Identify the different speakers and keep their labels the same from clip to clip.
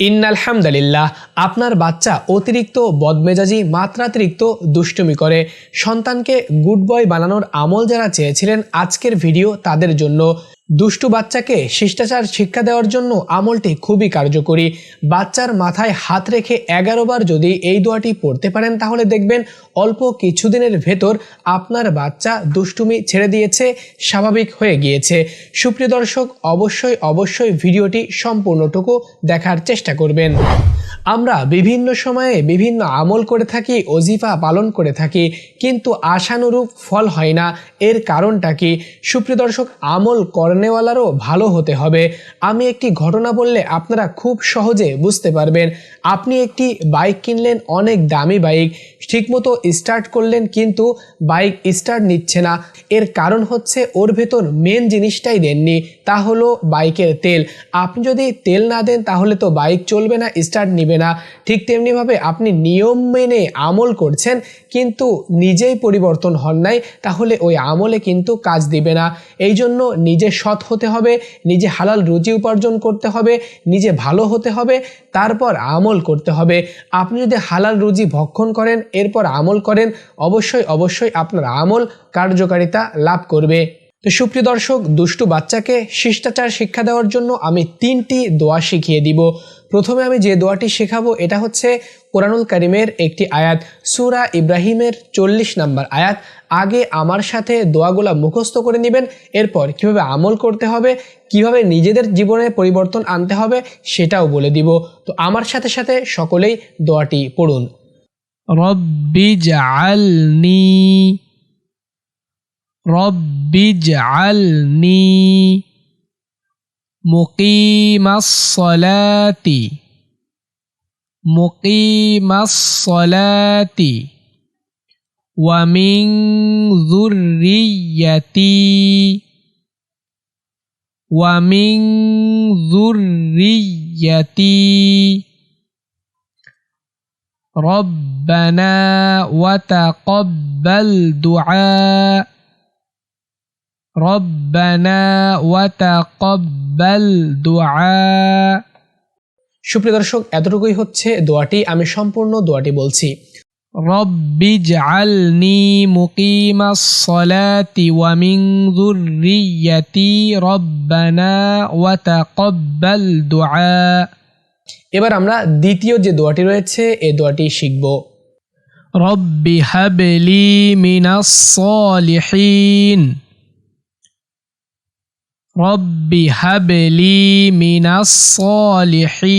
Speaker 1: ইন্নালহামদুলিল্লাহ, আপনার বাচ্চা অতিরিক্ত বদমেজাজি, মাত্রাতিরিক্ত দুষ্টুমি করে। সন্তানকে গুড বয় বানানোর আমল যারা চেয়েছিলেন, আজকের ভিডিও তাদের জন্য। দুষ্টু বাচ্চাকে শিষ্টাচার শিক্ষা দেওয়ার জন্য আমলটি খুবই কার্যকরী। বাচ্চার মাথায় হাত রেখে এগারো বার যদি এই দোয়াটি পড়তে পারেন, তাহলে দেখবেন অল্প কিছুদিনের ভেতর আপনার বাচ্চা দুষ্টুমি ছেড়ে দিয়েছে, স্বাভাবিক হয়ে গিয়েছে। সুপ্রিয় দর্শক, অবশ্যই অবশ্যই ভিডিওটি সম্পূর্ণটুকু দেখার চেষ্টা করবেন। আমরা বিভিন্ন সময়ে বিভিন্ন আমল করে থাকি অজিফা পালন করে থাকি, কিন্তু আশানুরূপ ফল হয় না। এর কারণটা কি? সুপ্রিয় দর্শক, আমল করনেওয়ালারও ভালো হতে হবে। আমি একটি ঘটনা বললে আপনারা খুব সহজে বুঝতে পারবেন। আপনি একটি বাইক কিনলেন, অনেক দামি বাইক, ঠিকমতো স্টার্ট করলেন, কিন্তু বাইক স্টার্ট নিচ্ছে না। এর কারণ হচ্ছে ওর ভেতর মেন জিনিসটাই দেননি, তা হলো বাইকের তেল। আপনি যদি তেল না দেন, তাহলে তো বাইক চলবে না, স্টার্ট নিবে না। ঠিক তেমনিভাবে আপনি নিয়ম মেনে আমল করছেন, কিন্তু নিজেই পরিবর্তন হন নাই, তাহলে ওই আমলে কিন্তু কাজ দিবে না। এই জন্য নিজে সৎ হতে হবে, নিজে হালাল রুজি উপার্জন করতে হবে, নিজে ভালো হতে হবে, তারপর আমল করতে হবে। আপনি যদি হালাল রুজি ভক্ষণ করেন, এরপর আমল করেন, অবশ্যই অবশ্যই আপনার আমল কার্যকারিতা লাভ করবে। তো সুপ্রিয় দর্শক, দুষ্টু বাচ্চাকে শিষ্টাচার শিক্ষা দেওয়ার জন্য আমি তিনটি দোয়া শিখিয়ে দিব। প্রথমে আমি যে দোয়াটি শেখাবো, এটা হচ্ছে কোরআনুল করিমের একটি আয়াত, সুরা ইব্রাহিমের চল্লিশ নাম্বার আয়াত। আগে আমার সাথে দোয়াগুলা মুখস্থ করে নেবেন, এরপর কীভাবে আমল করতে হবে, কীভাবে নিজেদের জীবনে পরিবর্তন আনতে হবে, সেটাও বলে দিব। তো আমার সাথে সাথে সকলেই দোয়াটি পড়ুন।
Speaker 2: রব্বি জালনি রব্বি জালনি مقيم الصلاة. مقيم الصلاة. ومن ذريتي. ومن ذريتي. ربنا وتقبل دعاء. রব্বানা ওয়াতাকাব্বাল দুআ।
Speaker 1: সুপ্রিয় দর্শক এতটুকুই হচ্ছে দোয়াটি আমি সম্পূর্ণ দোয়াটি বলছি।
Speaker 2: রব্বি জালনি মুকিমাস সলাতি ওয়া মিন যুররিয়াতি রব্বানা ওয়া তাকাব্বাল দুআ।
Speaker 1: এবার আমরা দ্বিতীয় যে দোয়াটি রয়েছে এই দোয়াটি শিখব।
Speaker 2: রব্বি হাবলি মিনাস সলিহিন। رب هب لي من الصالحين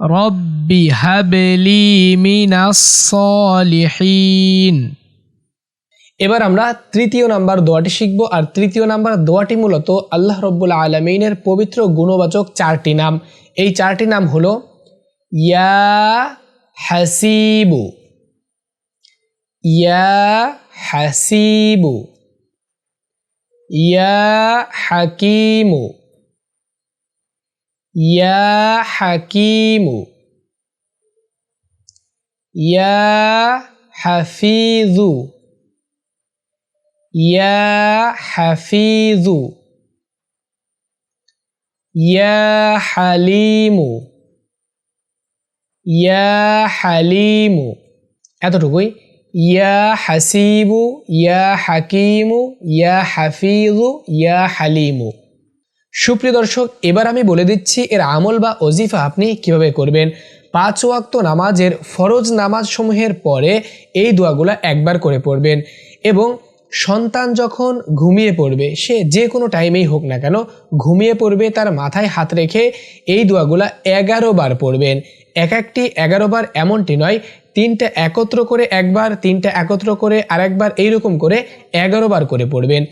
Speaker 2: رب هب لي من الصالحين
Speaker 1: এবার আমরা তৃতীয় নাম্বার দোয়াটি শিখব আর তৃতীয় নাম্বার দোয়াটি মূলত আল্লাহ রব্বুল আলমিনের পবিত্র গুণবাচক চারটি নাম এই চারটি নাম হলো ইয়া হাসিবু ইয়া হাসিবু ইয়া হাকিমু। ইয়া হাকিমু। ইয়া হাফিজু ইয়া হাফিজু ইয়া হালিমু। ইয়া হালিমু। এতটুকুই। ইয়া হাসিবু ইয়া হাকিমু ইয়া হাফিজু ইয়া হালিমু সুপ্রিয় দর্শক, এবার আমি বলে দিচ্ছি এর আমল বা অজিফা আপনি কীভাবে করবেন। পাঁচ ওয়াক্ত নামাজের ফরজ নামাজ সমূহের পরে এই দোয়াগুলা একবার করে পড়বেন এবং সন্তান যখন ঘুমিয়ে পড়বে, সে যে কোনো টাইমেই হোক না কেন, ঘুমিয়ে পড়বে, তার মাথায় হাত রেখে এই দোয়াগুলা এগারো বার পড়বেন। এক একটি এগারো বার এমনটি নয়, তিনটা একত্র করে একবার, তিনটা একত্র করে আরেকবার এইরকম করে এগারো বার করে পড়বেন।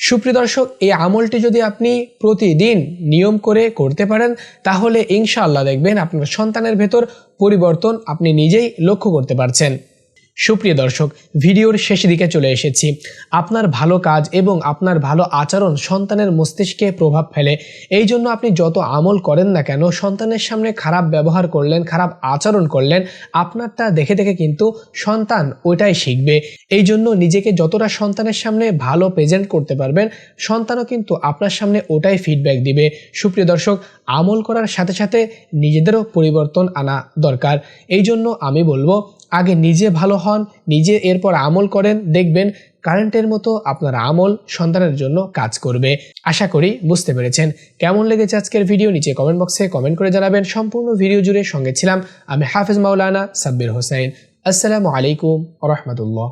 Speaker 1: সুপ্রিয় দর্শক, এই আমলটি যদি আপনি প্রতিদিন নিয়ম করে করতে পারেন, তাহলে ইনশাআল্লাহ দেখবেন আপনার সন্তানের ভেতর পরিবর্তন আপনি নিজেই লক্ষ্য করতে পারছেন। সুপ্রিয় দর্শক, ভিডিওর শেষ দিকে চলে এসেছি। আপনার ভালো কাজ এবং আপনার ভালো আচরণ সন্তানের মস্তিষ্কে প্রভাব ফেলে। এই জন্য আপনি যত আমল করেন না কেন, সন্তানের সামনে খারাপ ব্যবহার করলেন, খারাপ আচরণ করলেন, আপনারটা দেখে দেখে কিন্তু সন্তান ওইটাই শিখবে। এই জন্য নিজেকে যতটা সন্তানের সামনে ভালো প্রেজেন্ট করতে পারবেন, সন্তানও কিন্তু আপনার সামনে ওটাই ফিডব্যাক দিবে। সুপ্রিয় দর্শক, আমল করার সাথে সাথে নিজেদেরও পরিবর্তন আনা দরকার। এই জন্য আমি বলব আগে নিজে ভালো হন, নিজে এরপর আমল করেন, দেখবেন কারেন্টের মতো আপনার আমল সন্তানের জন্য কাজ করবে। আশা করি বুঝতে পেরেছেন। কেমন লেগেছে আজকের ভিডিও নিচে কমেন্ট বক্সে কমেন্ট করে জানাবেন। সম্পূর্ণ ভিডিও জুড়ে সঙ্গে ছিলাম আমি হাফিজ মাওলানা সাব্বির হোসেন। আসসালামু আলাইকুম রহমতুল্লাহ।